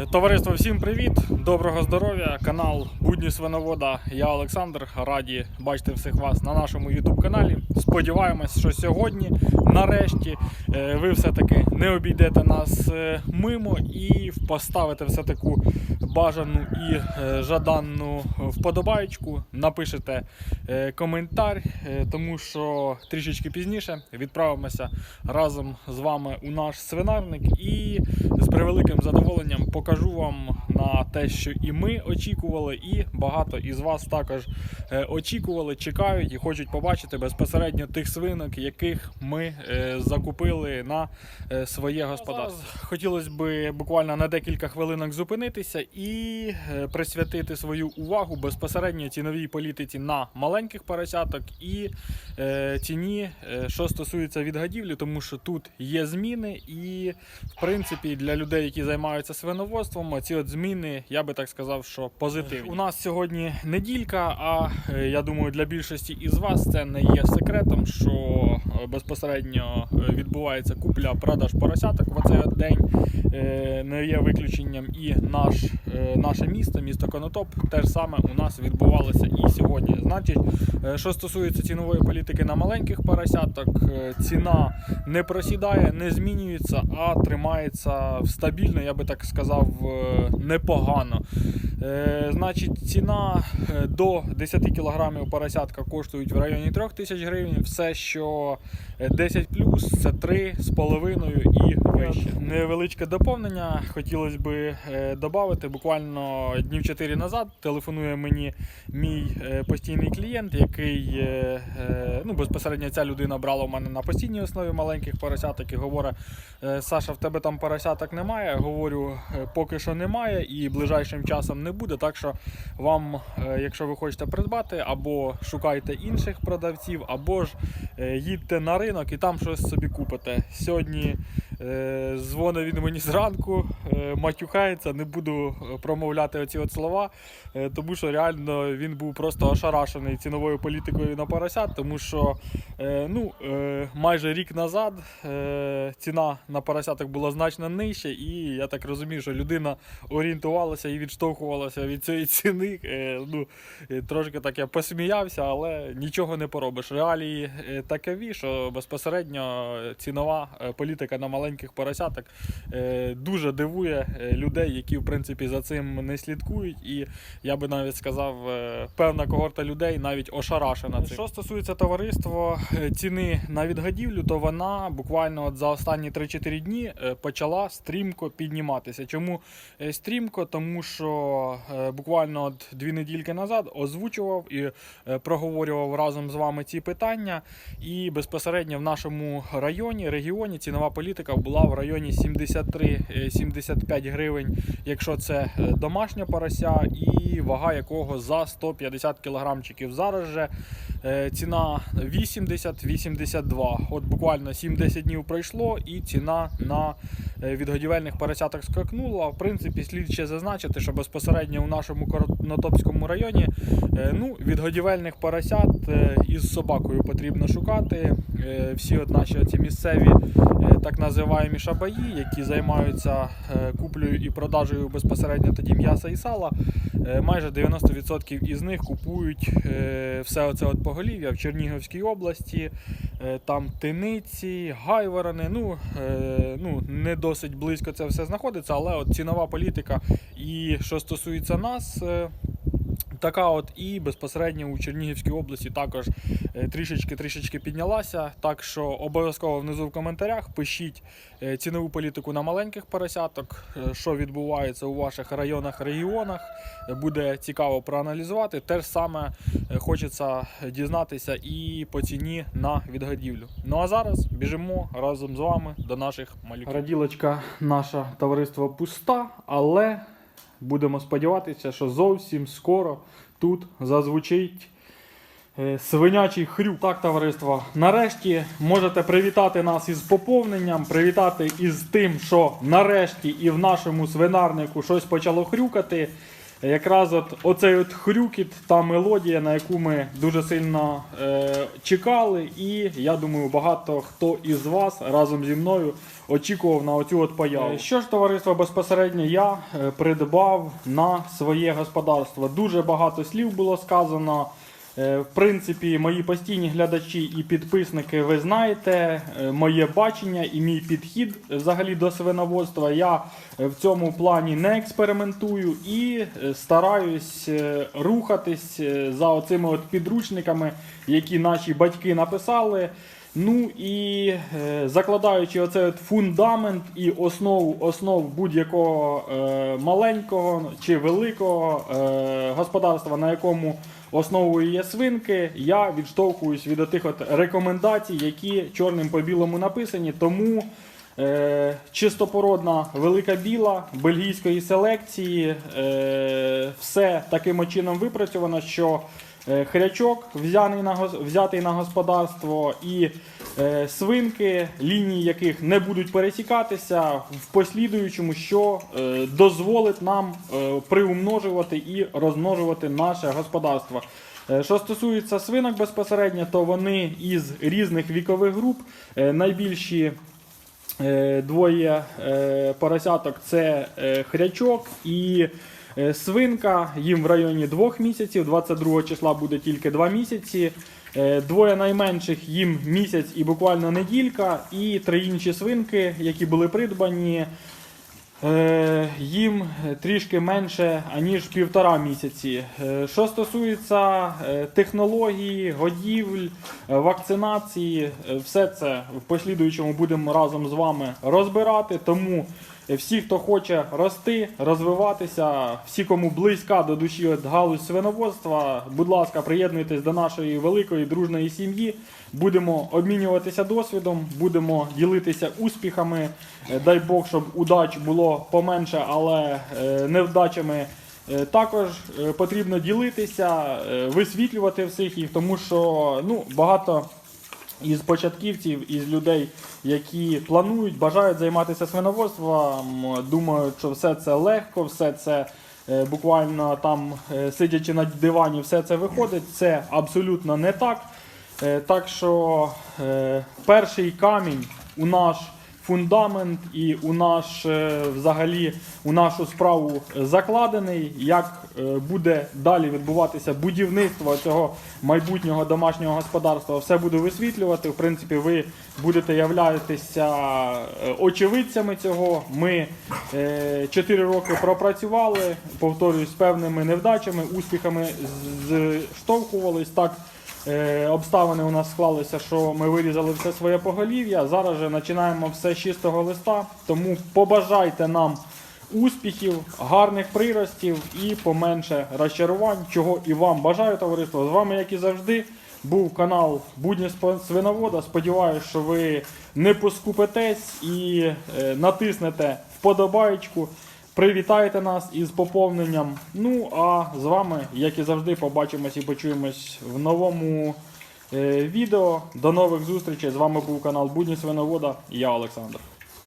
Е, Товариство, всім привіт! Доброго здоров'я! Канал Будні Свиновода. Я Олександр. Раді бачити всіх вас на нашому YouTube каналі. Сподіваємось, що сьогодні, нарешті, е, ви все-таки не обійдете нас е, мимо і поставите все таку бажану і жаданну вподобайку. Напишете коментар, тому що трішечки пізніше відправимося разом з вами у наш свинарник і з превеликим задоволенням покажу вам на те, що і ми очікували, і багато із вас також е, очікували, чекають і хочуть побачити безпосередньо тих свинок, яких ми е, закупили на е, своє господарство. Хотілося б буквально на декілька хвилинок зупинитися і присвятити свою увагу безпосередньо ціновій політиці на маленьких поросяток і ціні, що стосується відгадівлі, тому що тут є зміни, і в принципі для людей, які займаються свиноводством, ці от зміни, я би так сказав, що позитивні. У нас сьогодні неділька, а е, я думаю, для більшості із вас це не є секретом, що безпосередньо е, відбувається купля-продаж поросяток в оцей день. Е, Не є виключенням і наш, е, наше місто, місто Конотоп, те ж саме у нас відбувалося і сьогодні. Значить, що стосується цінової політики на маленьких поросяток, ціна не просідає, не змінюється, а тримається стабільно, я би так сказав, непогано. Значить, ціна до 10 кг поросятка коштують в районі 3 тисяч гривень. Все, що 10 плюс, це 3,5 і вище. Невеличке доповнення. Хотілося б додати. Буквально днів 4 назад телефонує мені мій е, постійний клієнт, який е, е, ну, безпосередньо ця людина брала у мене на постійній основі маленьких поросяток і говорить: «Е, Саша, в тебе там поросяток немає. Говорю, «Е, поки що немає і ближайшим часом не буде. Так що вам, е, якщо ви хочете придбати, або шукайте інших продавців, або ж е, їдьте на ринок і там щось собі купите. Сьогодні е, дзвонить він мені зранку, е, матюхається, не буду е, промовляти оці от слова, тому що реально він був просто ошарашений ціновою політикою на поросят, тому що ну, майже рік назад ціна на поросяток була значно нижча, і я так розумію, що людина орієнтувалася і відштовхувалася від цієї ціни. Ну, трошки так я посміявся, але нічого не поробиш. Реалії такові, що безпосередньо цінова політика на маленьких поросяток е, дуже дивує е, людей, які в принципі за цим не слідкують. І я би навіть сказав, е, певна когорта людей навіть ошарашена цим. Що стосується товариства ціни на відгадівлю, то вона буквально от за останні 3-4 дні почала стрімко підніматися. Чому стрімко? Тому що буквально от дві недільки назад озвучував і проговорював разом з вами ці питання. І безпосередньо в нашому районі, регіоні цінова політика була в районі 73-75 гривень, якщо це е, домашня порося, і вага якого за 150 кілограмчиків. Зараз же е, ціна 80-82. От буквально 7-10 днів пройшло, і ціна на е, відгодівельних поросяток скакнула. В принципі, слід ще зазначити, що безпосередньо у нашому Конотопському районі е, ну, відгодівельних поросят е, із собакою потрібно шукати. Е, Всі от наші ці місцеві е, так називаємо шабаї, які займаються е, куплею і продажею безпосередньо тоді м'яса і сала. Е, Майже 90% із них купують е, все оце от поголів'я в Чернігівській області, там тиниці, гайворони. Ну, ну, не досить близько це все знаходиться, але от цінова політика. І що стосується нас. Така от і безпосередньо у Чернігівській області також трішечки-трішечки піднялася. Так що обов'язково внизу в коментарях пишіть е, цінову політику на маленьких поросяток, е, що відбувається у ваших районах, регіонах. Буде цікаво проаналізувати. Те ж саме е, хочеться дізнатися і по ціні на відгодівлю. Ну а зараз біжимо разом з вами до наших малюків. Раділочка наша товариство пуста, але будемо сподіватися, що зовсім скоро тут зазвучить е, свинячий хрюк. Так, товариство, нарешті можете привітати нас із поповненням, привітати із тим, що нарешті і в нашому свинарнику щось почало хрюкати. Якраз от оцей от хрюкіт, та мелодія, на яку ми дуже сильно е, чекали. І я думаю, багато хто із вас разом зі мною очікував на оцю от появу. Е, Що ж, товариство, безпосередньо я е, придбав на своє господарство. Дуже багато слів було сказано. Е, В принципі, мої постійні глядачі і підписники, ви знаєте е, моє бачення і мій підхід взагалі до свиноводства. Я е, в цьому плані не експериментую і е, стараюсь е, рухатись е, за оцими от підручниками, які наші батьки написали. Ну і е, закладаючи оцей от фундамент і основу основ будь-якого е, маленького чи великого е, господарства, на якому основою є свинки, я відштовхуюсь від тих от рекомендацій, які чорним по білому написані. Тому чистопородна велика біла бельгійської селекції, е, все таким чином випрацьовано, що е, хрячок взятий на, господарство і е, свинки, лінії яких не будуть пересікатися в послідуючому, що е, дозволить нам е, приумножувати і розмножувати наше господарство. Е, Що стосується свинок безпосередньо, то вони із різних вікових груп е, найбільші Е, Двоє е, поросяток це е, хрячок і е, свинка. Їм в районі двох місяців. 22 числа буде тільки два місяці. Е, Двоє найменших їм місяць і буквально неділька. І три інші свинки, які були придбані. Е, їм трішки менше аніж півтора місяці. Е, Що стосується е, технології, годівель, вакцинації, все це в послідуючому будемо разом з вами розбирати. Тому всі, хто хоче рости, розвиватися, всі, кому близька до душі от галузь свиноводства, будь ласка, приєднуйтесь до нашої великої дружної сім'ї. Будемо обмінюватися досвідом, будемо ділитися успіхами. Е, Дай Бог, щоб удач було поменше, але е, невдачами е, також потрібно ділитися, висвітлювати всіх їх, тому що ну, багато із початківців, із людей, які планують, бажають займатися свиноводством, думають, що все це легко, все це е, буквально там е, сидячи на дивані, все це виходить. Це абсолютно не так. Е, Так що перший камінь у наш фундамент і у наш е, взагалі у нашу справу закладений. Як е, буде далі відбуватися будівництво цього майбутнього домашнього господарства, все буду висвітлювати. В принципі, ви будете являтися е, очевидцями цього. Ми 4 роки пропрацювали, повторюсь, з певними невдачами, успіхами зштовхувались так. Е, обставини у нас склалися, що ми вирізали все своє поголів'я. Зараз же починаємо все з чистого листа. Тому побажайте нам успіхів, гарних приростів і поменше розчарувань, чого і вам бажаю, товариство. З вами, як і завжди, був канал Будні свиновода. Сподіваюсь, що ви не поскупитесь і е, натиснете вподобаєчку. Привітайте нас із поповненням. Ну а з вами, як і завжди, побачимось і почуємось в новому е, відео. До нових зустрічей. З вами був канал Будні Свиновода. і Я Олександр.